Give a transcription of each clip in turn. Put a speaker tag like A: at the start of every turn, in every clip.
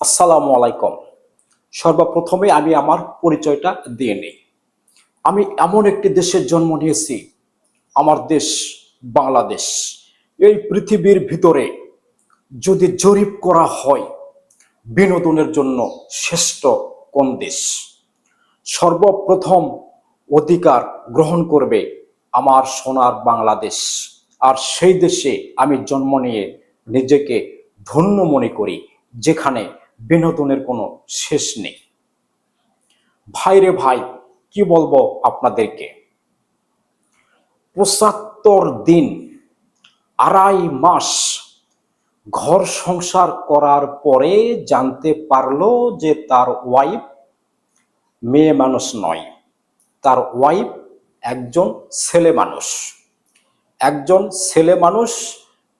A: আসসালামু আলাইকুম। সর্বপ্রথমে আমি আমার পরিচয়টা দিয়ে নিই। আমি এমন একটি দেশের জন্ম নিয়েছি, আমার দেশ বাংলাদেশ। এই পৃথিবীর ভিতরে যদি জরিপ করা হয়, বিনোদনের জন্য শ্রেষ্ঠ কোন দেশ? সর্বপ্রথম অধিকার গ্রহণ করবে আমার সোনার বাংলাদেশ। আর সেই দেশে আমি জন্ম নিয়ে নিজেকে ধন্য মনে করি, যেখানে বিনোদনের কোনো শেষ নেই। ভাইরে ভাই, কি বলব আপনাদেরকে? পঁচাত্তর দিন, আড়াই মাস ঘর সংসার করার পরে জানতে পারল যে তার ওয়াইফ মেয়ে মানুষ নয়। তার ওয়াইফ একজন ছেলে মানুষ। একজন ছেলে মানুষ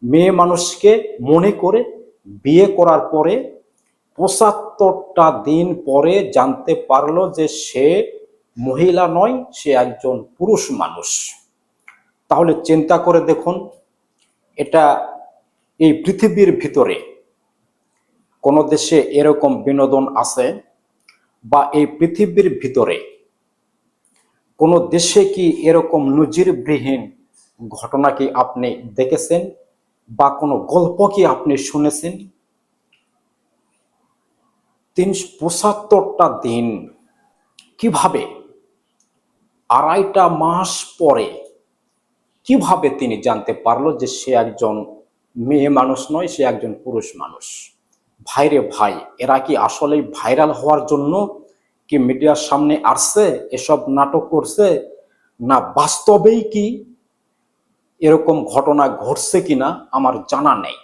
A: মেয়ে মানুষকে মনে করে বিয়ে করার পরে পঁচাত্তরটা দিন পরে জানতে পারল যে সে মহিলা নয়, সে একজন পুরুষ মানুষ। তাহলে চিন্তা করে দেখুন, এটা এই পৃথিবীর ভিতরে কোনো দেশে এরকম বিনোদন আছে বা এই পৃথিবীর ভিতরে কোনো দেশে কি এরকম নজিরবিহীন ঘটনা কি আপনি দেখেছেন বা কোনো গল্প কি আপনি শুনেছেন? তিন পঁচাত্তরটা দিন কীভাবে আড়াইটা মাস পরে কীভাবে তিনি জানতে পারল যে সে একজন মেয়ে মানুষ নয়, সে একজন পুরুষ মানুষ? ভাইরে ভাই, এরা কি আসলে ভাইরাল হওয়ার জন্য কি মিডিয়ার সামনে আসছে, এসব নাটক করছে? না বাস্তবেই কি এরকম ঘটনা ঘটছে কিনা আমার জানা নেই।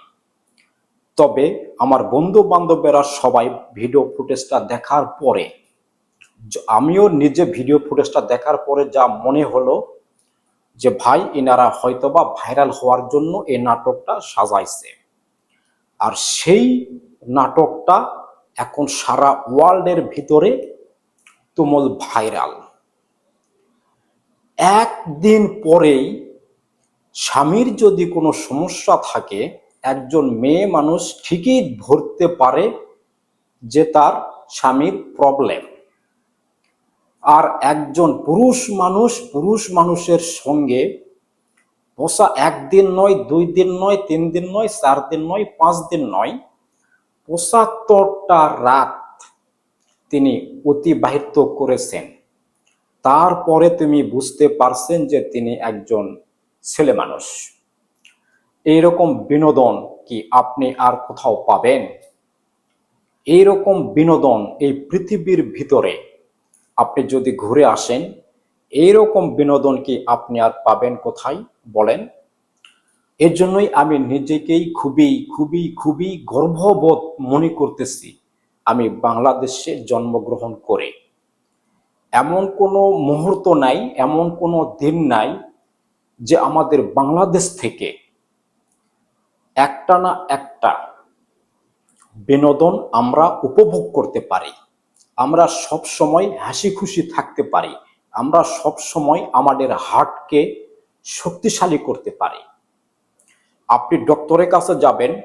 A: তবে আমার বন্ধু বান্ধবেরা সবাই ভিডিও ফুটেজটা দেখার পরে আমিও নিজে ভিডিও ফুটেজটা দেখার পরে যা মনে হলো যে ভাই, এনারা হয়তোবা ভাইরাল হওয়ার জন্য এই নাটকটা সাজাইছে। আর সেই নাটকটা এখন সারা ওয়ার্ল্ডের ভিতরে তুমুল ভাইরাল একদিন পরেই স্বামীর যদি কোনো সমস্যা থাকে একজন মেয়ে মানুষ ঠিকই ধরতে পারে যে তার স্বামীর প্রবলেম আর একজন পুরুষ মানুষ, পুরুষ মানুষের সঙ্গে পোষা একদিন নয়, দুই দিন নয়, তিন দিন নয়, চার দিন নয়, পাঁচ দিন নয়, পঁচাত্তরটা রাত তিনি অতিবাহিত করেছেন। তারপরে তুমি বুঝতে পারছেন যে তিনি একজন ছেলে মানুষ। এইরকম বিনোদন কি আপনি আর কোথাও পাবেন? এইরকম বিনোদন এই পৃথিবীর ভিতরে আপনি যদি ঘুরে আসেন, এইরকম বিনোদন কি আপনি আর পাবেন কোথায় বলেন? এর জন্যই আমি নিজেকেই খুবই খুবই খুবই গর্ববোধ মনে করতেছি আমি বাংলাদেশে জন্মগ্রহণ করে। এমন কোনো মুহূর্ত নাই, এমন কোনো দিন নাই যে আমাদের বাংলাদেশ থেকে একটা না একটা বিনোদন আমরা উপভোগ করতে পারি। আমরা সব সময় হাসি খুশি থাকতে পারি। আমরা সব সময় আমাদের হার্টকে শক্তিশালী করতে পারি। আপনি ডক্টরের কাছে যাবেন,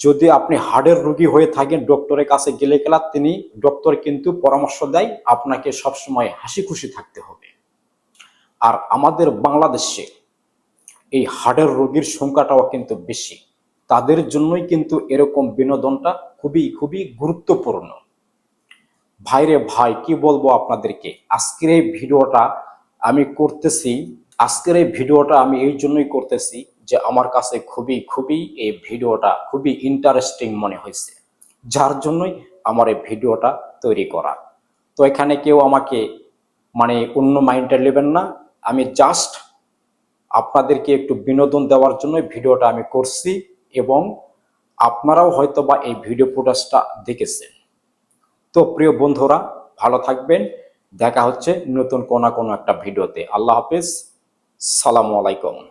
A: যদি আপনি হার্টের রোগী হয়ে থাকেন, ডক্টরের কাছে গেলে গেলা তিনি ডক্টর কিন্তু পরামর্শ দেয়, আপনাকে সবসময় হাসি খুশি থাকতে হবে। আর আমাদের বাংলাদেশে এই হার্টের রোগীর সংখ্যাটাও কিন্তু বেশি। তাদের জন্যই কিন্তু এরকম বিনোদনটা খুবই খুবই গুরুত্বপূর্ণ। ভাইরে ভাই, কি বলব আপনাদেরকে? আজকের এই ভিডিওটা আমি করতেছি, আজকের এই ভিডিওটা আমি এই জন্যই করতেছি যে আমার কাছে খুবই খুবই এই ভিডিওটা খুবই ইন্টারেস্টিং মনে হয়েছে। যার জন্যই আমার এই ভিডিওটা তৈরি করা। তো এখানে কেউ আমাকে মানে অন্য মাইন্ডটা নেবেন না। আমি জাস্ট আপনাদেরকে একটু বিনোদন দেওয়ার জন্য ভিডিওটা আমি করছি এবং আপনারাও হয়তো বা এই ভিডিও প্রোডাস্টটা দেখেছেন। তো প্রিয় বন্ধুরা, ভালো থাকবেন। দেখা হচ্ছে নতুন কোনা কোনো একটা ভিডিওতে। আল্লাহ হাফিজ। সালামু আলাইকুম।